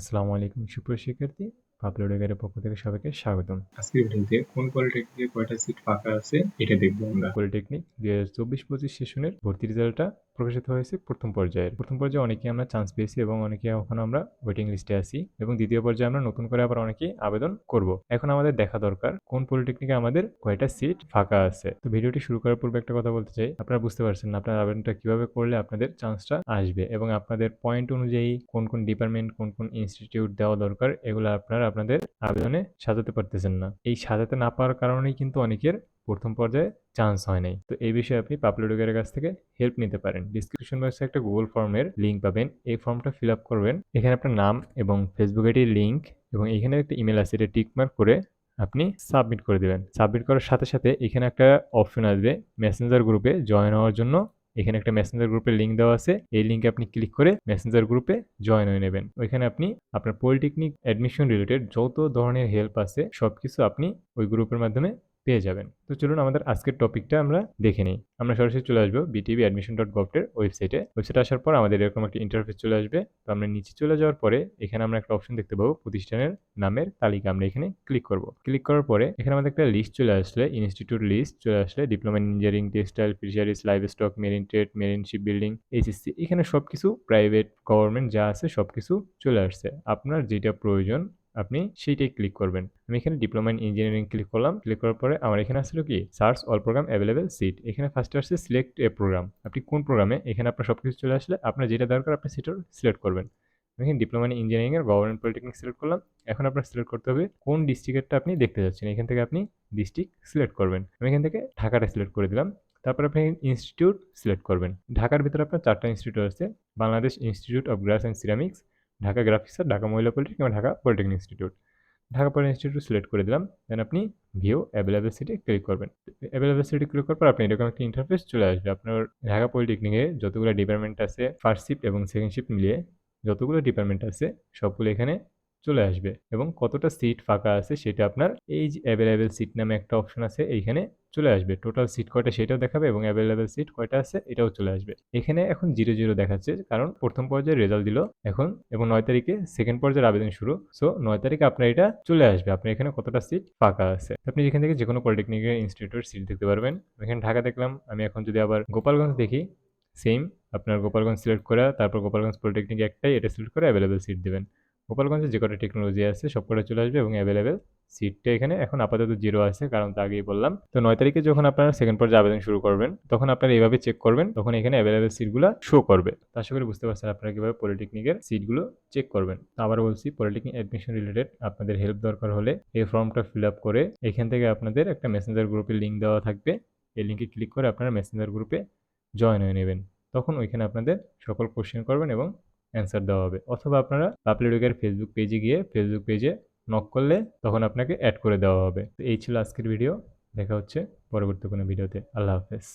আসসালামু আলাইকুম সুপ্রিয় শিক্ষার্থী। পাবলোডেগারের পক্ষ থেকে সবাইকে স্বাগতম। আজকের ভিডিওতে কোন পলিটেকনিকে কয়টা সিট ফাঁকা আছে এটা দেখব আমরা। পলিটেকনিক দুই হাজার চব্বিশ পঁচিশ সেশনের ভর্তি রেজাল্টটা প্রকাশিত হয়েছে প্রথম পর্যায়ের। প্রথম পর্যায়ে অনেকে আমরা চান্স পেয়েছি এবং অনেকে এখন আমরা ওয়েটিং লিস্টে আছি এবং দ্বিতীয় পর্যায়ে আমরা নতুন করে আবার অনেকে আবেদন করব। এখন আমাদের দেখা দরকার, কোন পলিটেকনিকে আমাদের কয়টা সিট ফাঁকা আছে? তো ভিডিওটি শুরু করার পূর্বে একটা কথা বলতে চাই, আপনারা বুঝতে পারছেন আপনার আবেদনটা কীভাবে করলে আপনাদের চান্সটা আসবে এবং আপনাদের পয়েন্ট অনুযায়ী কোন কোন ডিপার্টমেন্ট কোন কোন ইনস্টিটিউট দেওয়া দরকার, এগুলো আপনারা আপনাদের আবেদনে সাজাতে পারতেছেন না। এই সাজাতে না পাওয়ার কারণেই কিন্তু অনেকের প্রথম পর্যায়ে চান্স হয় নাই। তো এই বিষয়ে আপনি পাপলোডের কাছ থেকে হেল্প নিতে পারেন। ডিসক্রিপশন বক্সে একটা গুগল ফর্মের লিঙ্ক পাবেন। এই ফর্মটা ফিল আপ করবেন। এখানে আপনার নাম এবং ফেসবুক আইডির লিঙ্ক এবং এখানে একটা ইমেল আছে, এটা টিকমার্ক করে আপনি সাবমিট করে দেবেন। সাবমিট করার সাথে সাথে এখানে একটা অপশন আসবে মেসেঞ্জার গ্রুপে জয়েন হওয়ার জন্য। এখানে একটা মেসেঞ্জার গ্রুপের লিঙ্ক দেওয়া আছে। এই লিঙ্কে আপনি ক্লিক করে মেসেঞ্জার গ্রুপে জয়েন হয়ে নেবেন। ওইখানে আপনি আপনার পলিটেকনিক অ্যাডমিশন রিলেটেড যত ধরনের হেল্প আছে সব কিছু আপনি ওই গ্রুপের মাধ্যমে পেয়ে যাবেন। তো চলুন আমাদের আজকের টপিকটা আমরা দেখে নিই। আমরা সরাসরি চলে আসব বিটিভি অ্যাডমিশন ডট গভটের ওয়েবসাইটে ওয়েবসাইটে আসার পর আমাদের এরকম একটা ইন্টারফেস চলে আসবে। তো আমরা নিচে চলে যাওয়ার পরে এখানে আমরা একটা অপশন দেখতে পাবো, প্রতিষ্ঠানের নামের তালিকা। আমরা এখানে ক্লিক করব। ক্লিক করার পরে এখানে আমাদের একটা লিস্ট চলে আসলে ইনস্টিটিউট লিস্ট চলে আসলে diploma engineering textile fisheries livestock marine trade marine ship building HSC এখানে সব কিছু প্রাইভেট গভর্নমেন্ট যা আছে সব কিছু চলে আসছে। আপনার যেটা প্রয়োজন আপনি সেইটাই ক্লিক করবেন। আমি এখানে ডিপ্লোমা ইন ইঞ্জিনিয়ারিং ক্লিক করলাম। ক্লিক করার পরে আমার এখানে আসলো কি? Search all programme available seat এখানে ফার্স্টে আসছে সিলেক্ট এ প্রোগ্রাম আপনি কোন প্রোগ্রামে এখানে আপনার সব কিছু চলে আসলে আপনার যেটা দরকার আপনি সেটা সিলেক্ট করবেন। আমি এখানে ডিপ্লোমা ইন ইঞ্জিনিয়ারিং এর গভর্নমেন্ট পলিটেকনিক সিলেক্ট করলাম। এখন আপনার সিলেক্ট করতে হবে কোন ডিস্ট্রিক্টেরটা আপনি দেখতে যাচ্ছেন। এখান থেকে আপনি ডিস্ট্রিক্ট সিলেক্ট করবেন। আমি এখান থেকে ঢাকাটা সিলেক্ট করে দিলাম। তারপর আপনি ইনস্টিটিউট সিলেক্ট করবেন। ঢাকার ভিতরে আপনার চারটা ইনস্টিটিউট আছে Bangladesh institute of glass and ceramics Dhaka graphics আর ঢাকা মহিলা পলিটেকনিক কিংবা Dhaka polytechnic institute Dhaka polytechnic institute select করে দিলাম। দেন আপনি ভিও অ্যাভেলেবেল সিটি ক্লিক করবেন। অ্যাভেলেবেল সিটি ক্লিক করার পর আপনি এরকম একটা ইন্টারফেস চলে আসবে। আপনার ঢাকা পলিটেকনিকে যতগুলো ডিপার্টমেন্ট আছে ফার্স্ট শিফট এবং সেকেন্ড শিফট মিলিয়ে যতগুলো ডিপার্টমেন্ট আছে, সবগুলো এখানে চলে আসবে এবং কতটা সিট ফাঁকা আছে সেটা আপনার এই যে অ্যাভেলেবেল সিট নামে একটা অপশন আছে, এইখানে চলে আসবে। টোটাল সিট কয়টা সেটাও দেখাবে এবং অ্যাভেলেবেল সিট কয়টা আছে এটাও চলে আসবে। এখানে এখন জিরো জিরো দেখাচ্ছে কারণ প্রথম পর্যায়ে রেজাল্ট দিল এখন এবং নয় তারিখে সেকেন্ড পর্যায়ের আবেদন শুরু। সো নয় তারিখে আপনার এটা চলে আসবে। আপনার এখানে কতটা সিট ফাঁকা আছে? আপনি যেখান থেকে যে কোনো পলিটেকনিকের ইনস্টিটিউটের সিট দেখতে পারবেন। এখানে ঢাকা দেখলাম, আমি এখন যদি আবার গোপালগঞ্জ দেখি সেম আপনার গোপালগঞ্জ সিলেক্ট করে, তারপর গোপালগঞ্জ পলিটেকনিক একটাই এটা সিলেক্ট করে অ্যাভেলেবেল সিট দেবেন। গোপালগঞ্জে যে কটা টেকনোলজি আছে, সব কটা চলে আসবে এবং অ্যাভেলেবেল সিটটা এখানে। এখন আপাতত জিরো আছে, কারণ তো আগেই বললাম। তো নয় তারিখে যখন আপনারা সেকেন্ড পর্যায়ে আবেদন শুরু করবেন, তখন আপনারা এইভাবে চেক করবেন, তখন এখানে অ্যাভেলেবেল সিটগুলো শো করবে। আশা করি বুঝতে পারছেন আপনারা কীভাবে পলিটেকনিকের সিটগুলো চেক করবেন। তো আবার বলছি পলিটেকনিক অ্যাডমিশন রিলেটেড আপনাদের হেল্প দরকার হলে এই ফর্মটা ফিল আপ করে এখান থেকে আপনাদের একটা মেসেঞ্জার গ্রুপের লিঙ্ক দেওয়া থাকবে। এই লিঙ্কে ক্লিক করে আপনারা মেসেঞ্জার গ্রুপে জয়েন হয়ে নেবেন। তখন ওইখানে আপনাদের সকল কোশ্চেন করবেন এবং অ্যান্সার দেওয়া হবে। অথবা আপনারা পাপলিডোকের ফেসবুক পেজে গিয়ে ফেসবুক পেজে নক করলে তখন আপনাকে অ্যাড করে দেওয়া হবে। তো এই ছিল আজকের ভিডিও দেখা হচ্ছে পরবর্তী কোনো ভিডিওতে আল্লাহ হাফেজ।